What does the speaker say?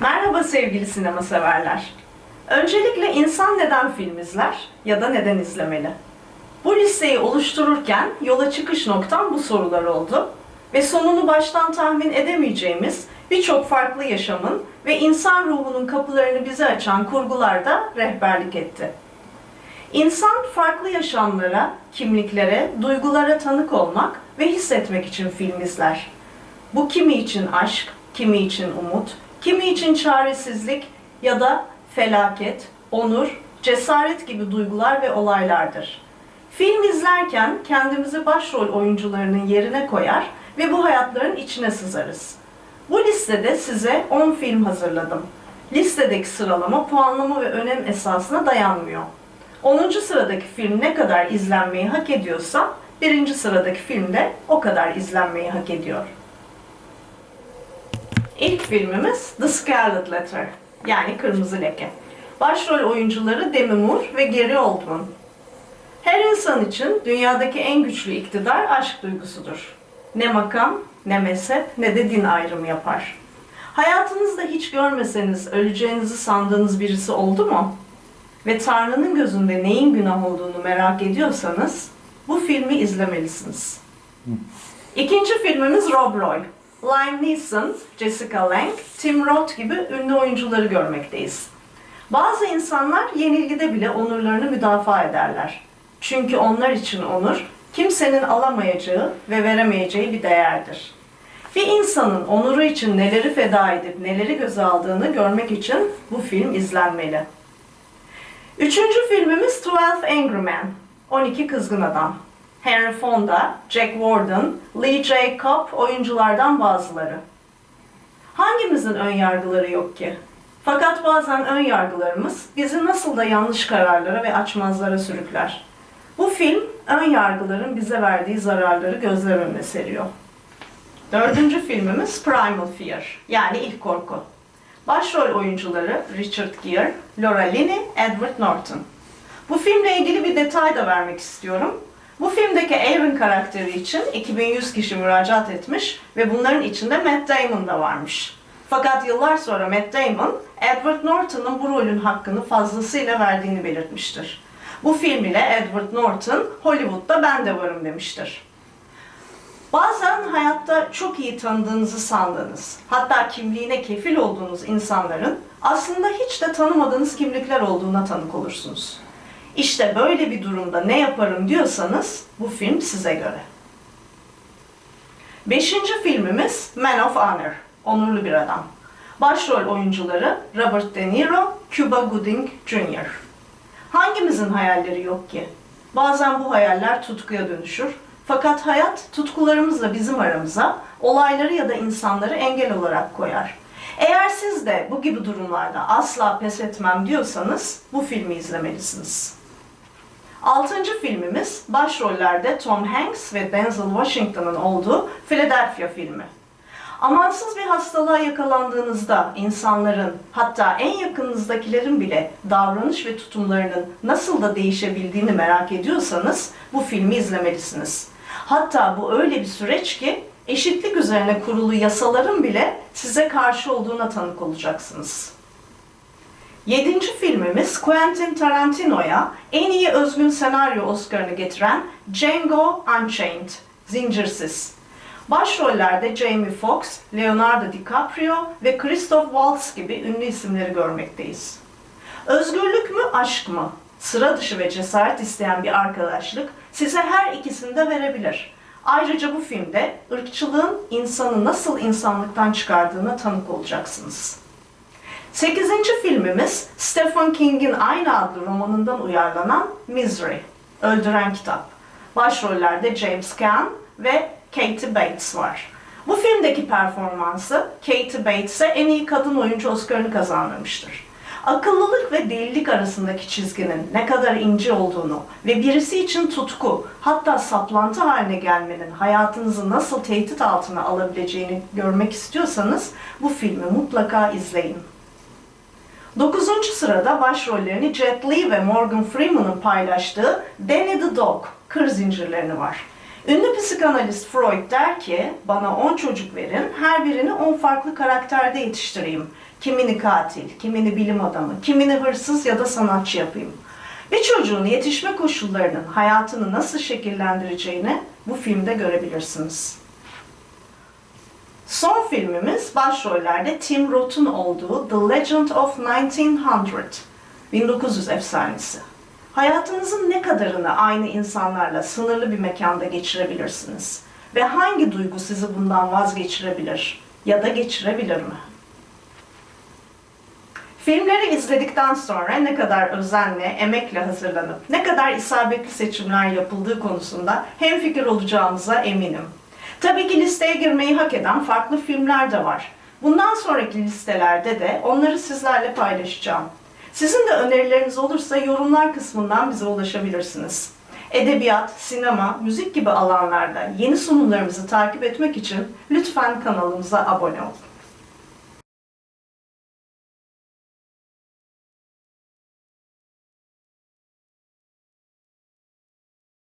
Merhaba sevgili sinema severler. Öncelikle insan neden film izler ya da neden izlemeli? Bu listeyi oluştururken yola çıkış noktam bu sorular oldu ve sonunu baştan tahmin edemeyeceğimiz birçok farklı yaşamın ve insan ruhunun kapılarını bize açan kurgularda rehberlik etti. İnsan farklı yaşamlara, kimliklere, duygulara tanık olmak ve hissetmek için film izler. Bu kimi için aşk, kimi için umut, kimi için çaresizlik ya da felaket, onur, cesaret gibi duygular ve olaylardır. Film izlerken kendimizi başrol oyuncularının yerine koyar ve bu hayatların içine sızarız. Bu listede size 10 film hazırladım. Listedeki sıralama puanlama ve önem esasına dayanmıyor. 10. sıradaki film ne kadar izlenmeyi hak ediyorsa, birinci sıradaki film de o kadar izlenmeyi hak ediyor. İlk filmimiz The Scarlet Letter, yani Kırmızı Leke. Başrol oyuncuları Demi Moore ve Gary Oldman. Her insan için dünyadaki en güçlü iktidar aşk duygusudur. Ne makam, ne mezhep, ne de din ayrımı yapar. Hayatınızda hiç görmeseniz öleceğinizi sandığınız birisi oldu mu? Ve Tanrı'nın gözünde neyin günah olduğunu merak ediyorsanız bu filmi izlemelisiniz. İkinci filmimiz Rob Roy. Liam Neeson, Jessica Lange, Tim Roth gibi ünlü oyuncuları görmekteyiz. Bazı insanlar yenilgide bile onurlarını müdafaa ederler. Çünkü onlar için onur, kimsenin alamayacağı ve veremeyeceği bir değerdir. Bir insanın onuru için neleri feda edip neleri göze aldığını görmek için bu film izlenmeli. Üçüncü filmimiz 12 Angry Men, 12 Kızgın Adam. Henry Fonda, Jack Warden, Lee J. Cobb oyunculardan bazıları. Hangimizin ön yargıları yok ki? Fakat bazen ön yargılarımız bizi nasıl da yanlış kararlara ve açmazlara sürükler. Bu film ön yargıların bize verdiği zararları gözler önüne seriyor. Dördüncü filmimiz Primal Fear, yani ilk korku. Başrol oyuncuları Richard Gere, Laura Linney, Edward Norton. Bu filmle ilgili bir detay da vermek istiyorum. Bu filmdeki Aaron karakteri için 2100 kişi müracaat etmiş ve bunların içinde Matt Damon da varmış. Fakat yıllar sonra Matt Damon, Edward Norton'un bu rolün hakkını fazlasıyla verdiğini belirtmiştir. Bu film ile Edward Norton, Hollywood'da ben de varım demiştir. Bazen hayatta çok iyi tanıdığınızı sandığınız, hatta kimliğine kefil olduğunuz insanların aslında hiç de tanımadığınız kimlikler olduğuna tanık olursunuz. İşte böyle bir durumda ne yaparım diyorsanız bu film size göre. Beşinci filmimiz Man of Honor, Onurlu Bir Adam. Başrol oyuncuları Robert De Niro, Cuba Gooding Jr. Hangimizin hayalleri yok ki? Bazen bu hayaller tutkuya dönüşür. Fakat hayat tutkularımızla bizim aramıza olayları ya da insanları engel olarak koyar. Eğer siz de bu gibi durumlarda asla pes etmem diyorsanız bu filmi izlemelisiniz. Altıncı filmimiz başrollerde Tom Hanks ve Denzel Washington'ın olduğu Philadelphia filmi. Amansız bir hastalığa yakalandığınızda insanların hatta en yakınınızdakilerin bile davranış ve tutumlarının nasıl da değişebildiğini merak ediyorsanız bu filmi izlemelisiniz. Hatta bu öyle bir süreç ki eşitlik üzerine kurulu yasaların bile size karşı olduğuna tanık olacaksınız. Yedinci filmimiz Quentin Tarantino'ya en iyi özgün senaryo Oscar'ını getiren Django Unchained, Zincirsiz. Başrollerde Jamie Foxx, Leonardo DiCaprio ve Christoph Waltz gibi ünlü isimleri görmekteyiz. Özgürlük mü, aşk mı? Sıra dışı ve cesaret isteyen bir arkadaşlık size her ikisini de verebilir. Ayrıca bu filmde ırkçılığın insanı nasıl insanlıktan çıkardığına tanık olacaksınız. Sekizinci filmimiz Stephen King'in aynı adlı romanından uyarlanan Misery, Öldüren Kitap. Başrollerde James Caan ve Katie Bates var. Bu filmdeki performansı Katie Bates'e en iyi kadın oyuncu Oscar'ını kazandırmıştır. Akıllılık ve delilik arasındaki çizginin ne kadar ince olduğunu ve birisi için tutku, hatta saplantı haline gelmenin hayatınızı nasıl tehdit altına alabileceğini görmek istiyorsanız bu filmi mutlaka izleyin. Dokuzuncu sırada başrollerini Jet Li ve Morgan Freeman'ın paylaştığı Danny the Dog, Kır Zincirlerini var. Ünlü psikanalist Freud der ki, bana 10 çocuk verin, her birini 10 farklı karakterde yetiştireyim. Kimini katil, kimini bilim adamı, kimini hırsız ya da sanatçı yapayım. Bir çocuğun yetişme koşullarının hayatını nasıl şekillendireceğini bu filmde görebilirsiniz. Son filmimiz başrollerde Tim Roth'un olduğu The Legend of 1900, 1900 efsanesi. Hayatınızın ne kadarını aynı insanlarla sınırlı bir mekanda geçirebilirsiniz? Ve hangi duygu sizi bundan vazgeçirebilir ya da geçirebilir mi? Filmleri izledikten sonra ne kadar özenle, emekle hazırlanıp ne kadar isabetli seçimler yapıldığı konusunda hemfikir olacağımıza eminim. Tabii ki listeye girmeyi hak eden farklı filmler de var. Bundan sonraki listelerde de onları sizlerle paylaşacağım. Sizin de önerileriniz olursa yorumlar kısmından bize ulaşabilirsiniz. Edebiyat, sinema, müzik gibi alanlarda yeni sunumlarımızı takip etmek için lütfen kanalımıza abone olun.